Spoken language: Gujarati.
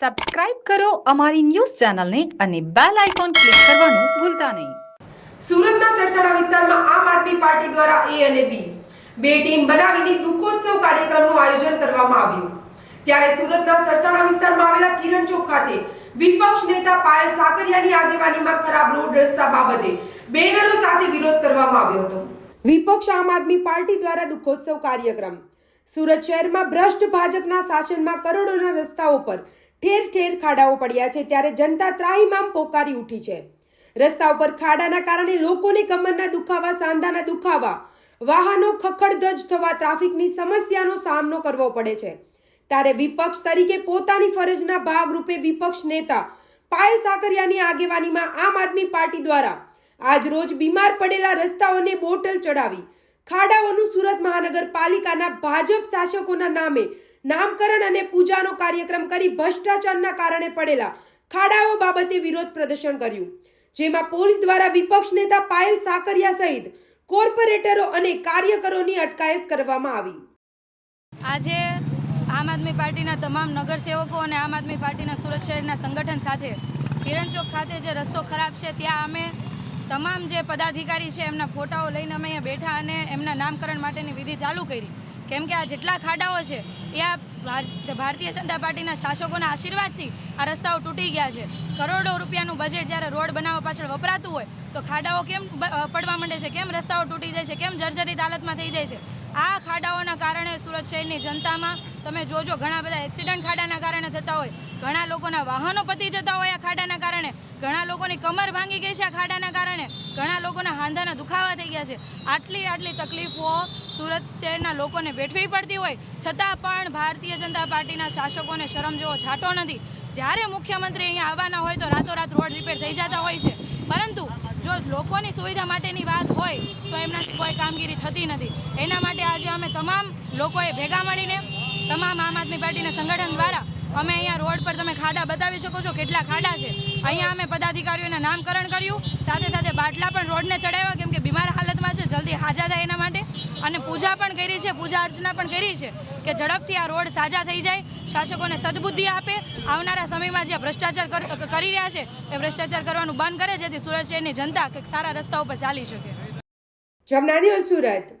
સબસ્ક્રાઇબ કરો અમારી ન્યૂઝ ચેનલને અને બેલ આઇકોન ક્લિક કરવાનું ભૂલતા નહીં. સુરતના સરથાણા વિસ્તારમાં આમ આદમી પાર્ટી દ્વારા એ અને બી બે ટીમ બનાવીને દુઃખોત્સવ કાર્યક્રમનું આયોજન કરવામાં આવ્યું. ત્યારે સુરતના સરથાણા વિસ્તારમાં આવેલા કિરણ ચોક ખાતે વિપક્ષ નેતા પાયલ સાકરિયાની આગેવાનીમાં ખરાબ રોડ રસ્તા બાબતે બેનરો સાથે વિરોધ કરવામાં આવ્યો હતો. વિપક્ષ આમ આદમી પાર્ટી દ્વારા દુઃખોત્સવ કાર્યક્રમ. સુરત શહેરમાં ભ્રષ્ટ ભાજપના શાસનમાં કરોડોના રસ્તાઓ પર ઠેર ઠેર ખાડાઓ પડ્યા છે ત્યારે જનતા ત્રાહિમામ પોકારી ઉઠી છે. રસ્તા ઉપર ખાડાના કારણે લોકોને કમરના દુખાવા, સાંધાના દુખાવા, વાહનો ખખડધજ થવા ટ્રાફિકની સમસ્યાનો સામનો કરવો પડે છે. ત્યારે વિપક્ષ તરીકે પોતાની ફરજના ભાગરૂપે વિપક્ષ નેતા પાયલ સાકરિયાની આગેવાનીમાં આમ આદમી પાર્ટી દ્વારા આજ રોજ બીમાર પડેલા રસ્તાઓને બોટલ ચડાવી, ખાડાઓનું સુરત મહાનગરપાલિકાના ભાજપ શાસકોના નામે નામકરણ અને પૂજાનો કાર્યક્રમ કરી ભ્રષ્ટાચારના કારણે પડેલા ખાડાઓ બાબતે વિરોધ પ્રદર્શન કર્યું. જેમાં પોલીસ દ્વારા વિપક્ષ નેતા પાયલ સાકરિયા સહિત કોર્પોરેટરો અને કાર્યકરોની અટકાયત કરવામાં આવી. આજે આમ આદમી પાર્ટીના તમામ નગરસેવકો અને આમ આદમી પાર્ટીના સુરત શહેરના સંગઠન સાથે કિરણ ચોક ખાતે જે રસ્તો ખરાબ છે, ત્યાં અમે તમામ જે પદાધિકારી છે, એમના ફોટાઓ લઈને અમે અહીંયા બેઠા અને એમના નામકરણ માટેની વિધિ ચાલુ કરી. કેમ કે આ જેટલા ખાડાઓ છે, એ આ ભાર- ભારતીય જનતા પાર્ટીના શાસકોના આશીર્વાદથી આ રસ્તાઓ તૂટી ગયા છે. કરોડો રૂપિયાનું બજેટ જ્યારે રોડ બનાવવા પાછળ વપરાતું હોય, તો ખાડાઓ કેમ પડવા માંડે છે? કેમ રસ્તાઓ તૂટી જાય છે? કેમ જર્જરિત હાલતમાં થઈ જાય છે? આ ખાડાઓના કારણે સુરત શહેરની જનતામાં તમે જોજો, ઘણા બધા એક્સિડન્ટ ખાડાના કારણે થતા હોય. ઘણા લોકોના વાહનો પતી જતા હોય આ કારણે ઘણા લોકોની કમર ભાંગી ગઈ છે આ ખાડાના કારણે. ઘણા લોકોના હાંધાના દુખાવા થઈ ગયા છે. આટલી આટલી તકલીફો સુરત શહેરના લોકોને વેઠવી પડતી હોય. છતાં પણ ભારતીય જનતા પાર્ટીના શાસકોને શરમ જેવો છાંટો નથી. જ્યારે મુખ્યમંત્રી અહીંયા આવવાના હોય તો રાતોરાત રોડ રિપેર થઈ જતા હોય છે. પરંતુ જો લોકોની સુવિધા માટેની વાત હોય તો એમનાથી કોઈ કામગીરી થતી નથી. એના માટે આજે અમે તમામ લોકોએ ભેગા મળીને તમામ આમ આદમી પાર્ટીના સંગઠન દ્વારા અમે અહીંયા રોડ પર તમે ખાડા બતાવી શકો છો કેટલા ખાડા છે. અહીંયા અમે પદાધિકારીઓના નામકરણ કર્યું. સાથે સાથે બાટલા પણ રોડને ચડાવ્યા, કેમ કે બીમાર હાલતમાં છે, જલ્દી હાજા થાય એના માટે. અને પૂજા પણ કરી છે, પૂજા અર્ચના પણ કરી છે, કે ઝડપથી આ રોડ સાજા થઈ જાય. શાસકોને સદબુદ્ધિ આપે. આવનારા સમયમાં જે ભ્રષ્ટાચાર કર- રહ્યા છે, એ ભ્રષ્ટાચાર કરવાનું બંધ કરે, જેથી સુરત શહેરની જનતા કંઈક સારા રસ્તા ઉપર ચાલી શકે. જમના સુરત?